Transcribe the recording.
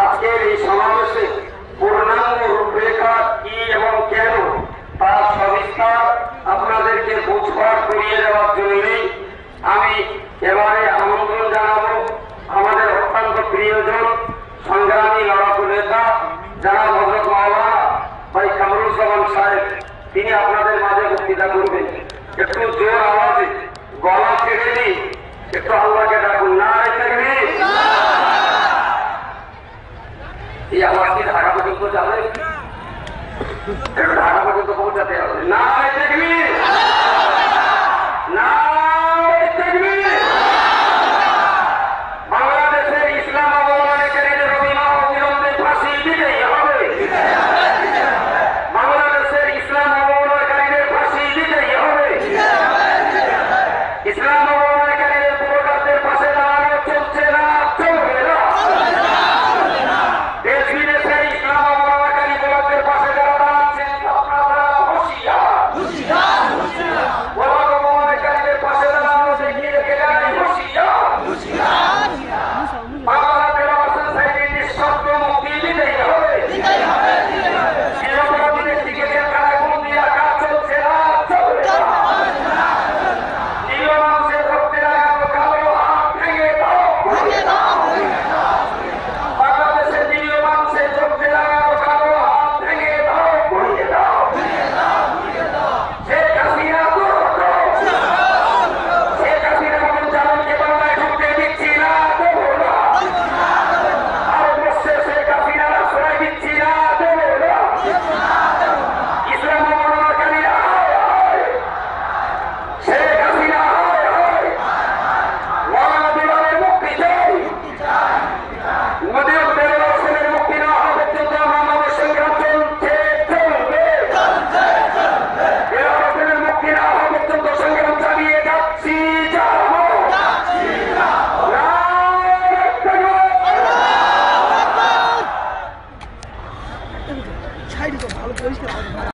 আজকের এই সমাবেশে পূর্ণাঙ্গ রূপরেখা কি এবং কেন তার সবিস্তার আপনাদেরকে বুঝবার করিয়ে দেওয়ার জন্যই আমি এবারে আমন্ত্রণ জানাব আমাদের অত্যন্ত প্রিয়জন সংগ্রামী লড়াকু নেতা, যারা ভদ্রক ভাই কামরুজ্জামান সাহেব। তিনি আপনাদের আওয়াজ কি পর্যন্ত যাবে একটু 我都有想到。